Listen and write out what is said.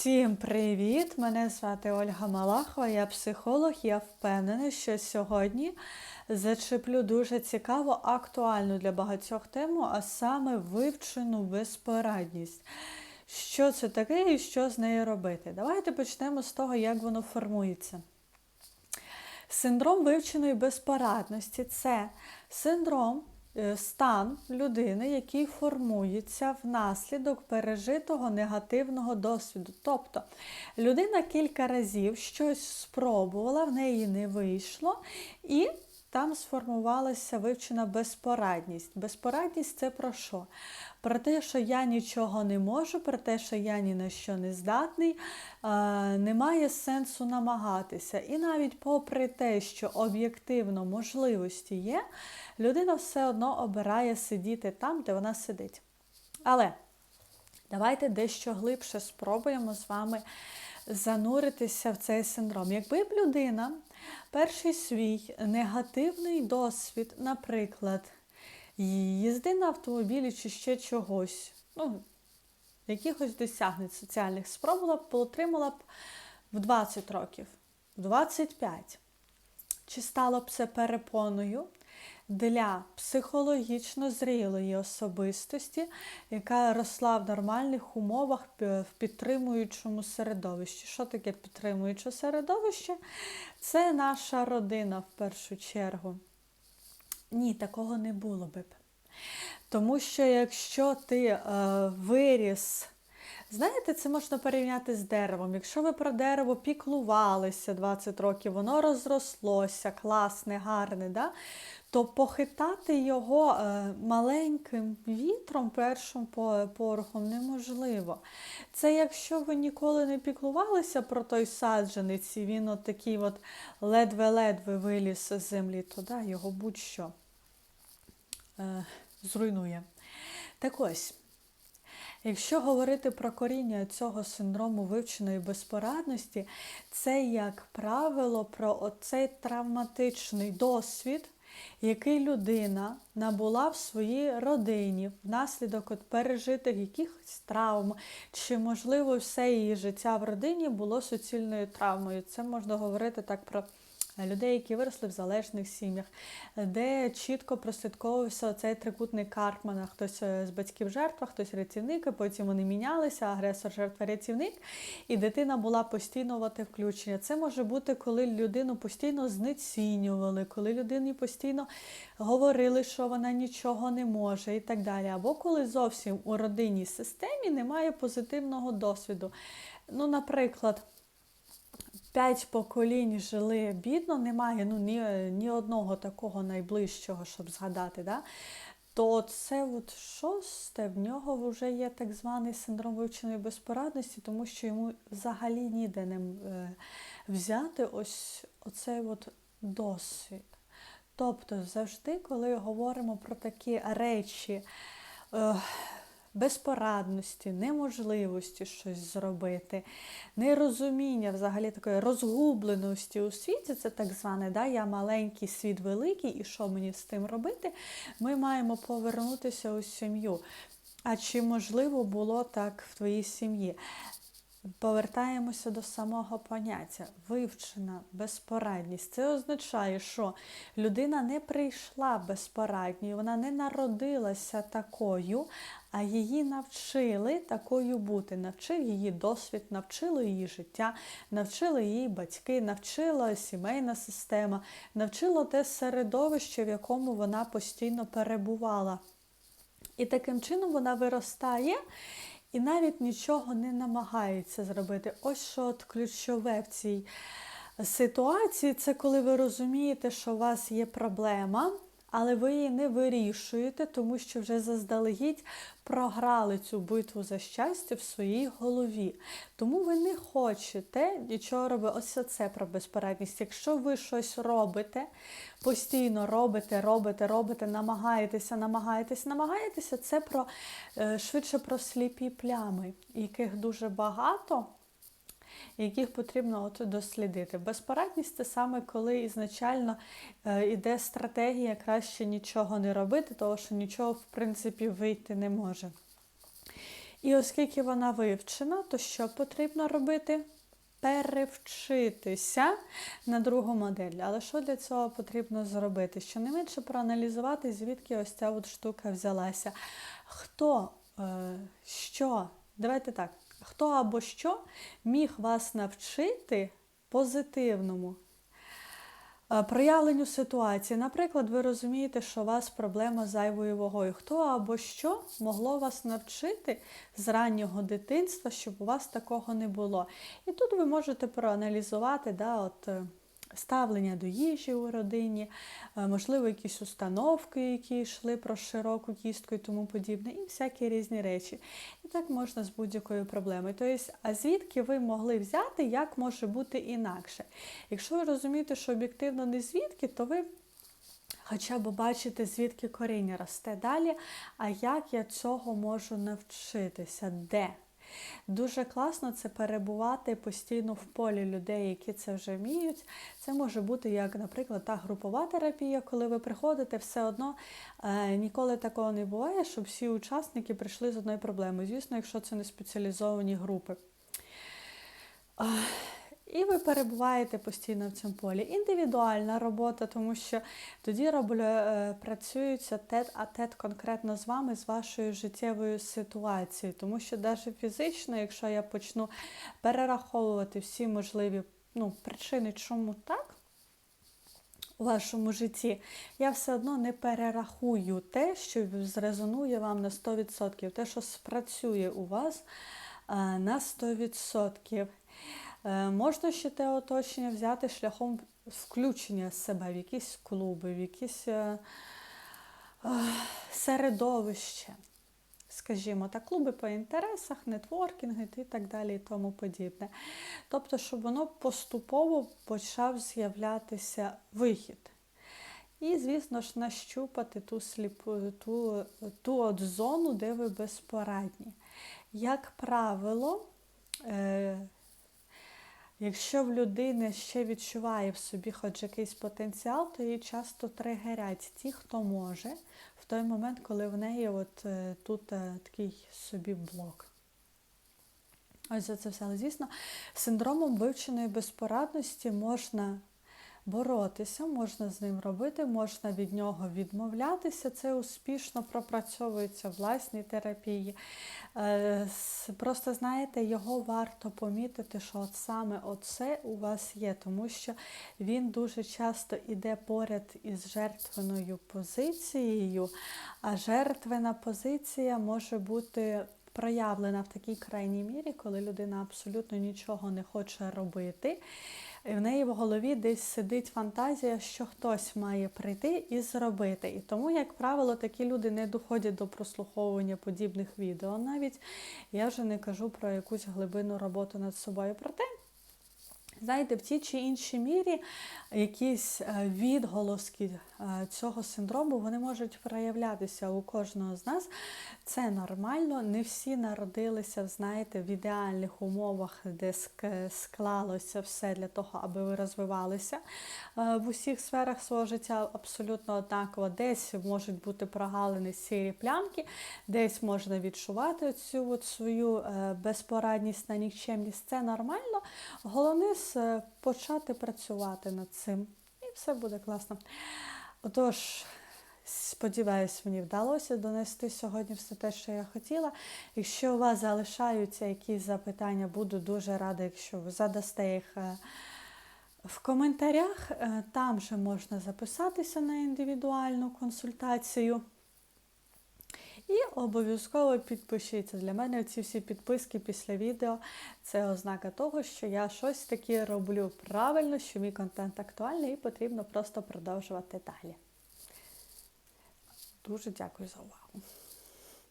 Всім привіт! Мене звати Ольга Малахова, я психолог. Я впевнена, що сьогодні зачеплю дуже цікаву, актуальну для багатьох тему, а саме вивчену безпорадність. Що це таке і що з нею робити? Давайте почнемо з того, як воно формується. Синдром вивченої безпорадності це синдром, стан людини, який формується внаслідок пережитого негативного досвіду. Тобто людина кілька разів щось спробувала, в неї не вийшло, і там сформувалася вивчена безпорадність. Безпорадність це про що? Про те, що я нічого не можу, про те, що я ні на що не здатний, немає сенсу намагатися. І навіть попри те, що об'єктивно можливості є, людина все одно обирає сидіти там, де вона сидить. Але давайте дещо глибше спробуємо з вами зануритися в цей синдром. Якби б людина перший свій негативний досвід, наприклад, їзди на автомобілі чи ще чогось, ну, якихось досягнень соціальних спробувала б, отримала б в 20 років, в 25. Чи стало б це перепоною для психологічно зрілої особистості, яка росла в нормальних умовах в підтримуючому середовищі? Що таке підтримуюче середовище? Це наша родина в першу чергу. Ні, такого не було би. Тому що якщо ти е, виріс, знаєте, це можна порівняти з деревом. Якщо ви про дерево піклувалися 20 років, воно розрослося, класне, гарне, да? то похитати його е, маленьким вітром, першим порохом неможливо. Це якщо ви ніколи не піклувалися про той саджанець, і він от такий от ледве-ледве виліз з землі, то да, його будь-що е, зруйнує. Так ось. Якщо говорити про коріння цього синдрому вивченої безпорадності, це, як правило, про оцей травматичний досвід, який людина набула в своїй родині внаслідок от пережитих якихось травм, чи, можливо, все її життя в родині було суцільною травмою. Це можна говорити так про людей, які виросли в залежних сім'ях, де чітко прослідковувався цей трикутний Карпмана. Хтось е, з батьків жертва, хтось рятівник, а потім вони мінялися, агресор, жертва, рятівник, і дитина була постійно в включення. Це може бути, коли людину постійно знецінювали, коли людині постійно говорили, що вона нічого не може і так далі. Або коли зовсім у родинній системі немає позитивного досвіду. Ну, наприклад. П'ять поколінь жили бідно, немає ну, ні ні одного такого найближчого, щоб згадати. Да? То це от шосте, в нього вже є так званий синдром вивченої безпорадності, тому що йому взагалі ніде не е, взяти ось оцей от досвід. Тобто завжди, коли говоримо про такі речі, е, безпорадності, неможливості щось зробити, нерозуміння взагалі такої розгубленості у світі, це так зване, да, я маленький світ великий, і що мені з тим робити, ми маємо повернутися у сім'ю. А чи можливо було так в твоїй сім'ї? Повертаємося до самого поняття. Вивчена безпорадність. Це означає, що людина не прийшла безпорадньою, вона не народилася такою, а її навчили такою бути. Навчив її досвід, навчило її життя, навчили її батьки, навчила сімейна система, навчило те середовище, в якому вона постійно перебувала. І таким чином вона виростає. І навіть нічого не намагається зробити. Ось що от ключове в цій ситуації, це коли ви розумієте, що у вас є проблема, але ви її не вирішуєте, тому що вже заздалегідь програли цю битву за щастя в своїй голові. Тому ви не хочете нічого робити. Ось це про безпорадність. Якщо ви щось робите, постійно робите, робите, робите, намагаєтеся, намагаєтеся, намагаєтеся, це про е, швидше про сліпі плями, яких дуже багато яких потрібно от дослідити. Безпорадність це саме коли ізначально йде стратегія краще нічого не робити, тому що нічого, в принципі, вийти не може. І оскільки вона вивчена, то що потрібно робити? Перевчитися на другу модель. Але що для цього потрібно зробити? Щонайменше проаналізувати, звідки ось ця от штука взялася. Хто, е, що, давайте так, хто або що міг вас навчити позитивному е, проявленню ситуації. Наприклад, ви розумієте, що у вас проблема з зайвою вагою. Хто або що могло вас навчити з раннього дитинства, щоб у вас такого не було. І тут ви можете проаналізувати да, от, е, ставлення до їжі у родині, е, можливо, якісь установки, які йшли про широку кістку і тому подібне, і всякі різні речі. І так можна з будь-якою проблемою. Тобто, а звідки ви могли взяти, як може бути інакше? Якщо ви розумієте, що об'єктивно не звідки, то ви хоча б бачите, звідки коріння росте далі, а як я цього можу навчитися, де? Дуже класно це перебувати постійно в полі людей, які це вже вміють. Це може бути як, наприклад, та групова терапія, коли ви приходите, все одно е, ніколи такого не буває, щоб всі учасники прийшли з одною проблемою. Звісно, якщо це не спеціалізовані групи. І ви перебуваєте постійно в цьому полі. Індивідуальна робота, тому що тоді е, працюється тет а тет конкретно з вами, з вашою життєвою ситуацією. Тому що навіть фізично, якщо я почну перераховувати всі можливі ну, причини, чому так. У вашому житті, я все одно не перерахую те, що зрезонує вам на 100%, те, що спрацює у вас е, на 100%. Е, можна ще те оточення взяти шляхом включення себе в якісь клуби, в якісь е, е, середовище, скажімо так, клуби по інтересах, нетворкінги і так далі і тому подібне. Тобто, щоб воно поступово почав з'являтися вихід. І, звісно ж, нащупати ту сліпу, ту, ту от зону, де ви безпорадні. Як правило, Якщо в людини ще відчуває в собі хоч якийсь потенціал, то її часто тригерять ті, хто може, в той момент, коли в неї от е, тут е, такий собі блок. Ось за це все. Але, звісно, синдромом вивченої безпорадності можна боротися, можна з ним робити, можна від нього відмовлятися. Це успішно пропрацьовується в власній терапії. Е, просто знаєте, його варто помітити, що от саме оце у вас є, тому що він дуже часто йде поряд із жертвеною позицією, а жертвена позиція може бути. Проявлена в такій крайній мірі, коли людина абсолютно нічого не хоче робити. І в неї в голові десь сидить фантазія, що хтось має прийти і зробити. І тому, як правило, такі люди не доходять до прослуховування подібних відео. Навіть я вже не кажу про якусь глибинну роботу над собою. Проте Знаєте, в тій чи іншій мірі якісь е, відголоски е, цього синдрому вони можуть проявлятися у кожного з нас. Це нормально. Не всі народилися, знаєте, в ідеальних умовах, де склалося все для того, аби ви розвивалися. Е, в усіх сферах свого життя абсолютно однаково. Десь можуть бути прогалини сірі плямки, десь можна відчувати цю свою безпорадність на нікчемність. Це нормально. Головне Е, почати працювати над цим. І все буде класно. Отож, сподіваюся, мені вдалося донести сьогодні все те, що я хотіла. Якщо у вас залишаються якісь запитання, буду дуже рада, якщо ви задасте їх. Е, в коментарях е, там же можна записатися на індивідуальну консультацію. І обов'язково підпишіться. Для мене ці всі підписки після відео це ознака того, що я щось таке роблю правильно, що мій контент актуальний і потрібно просто продовжувати далі. Дуже дякую за увагу.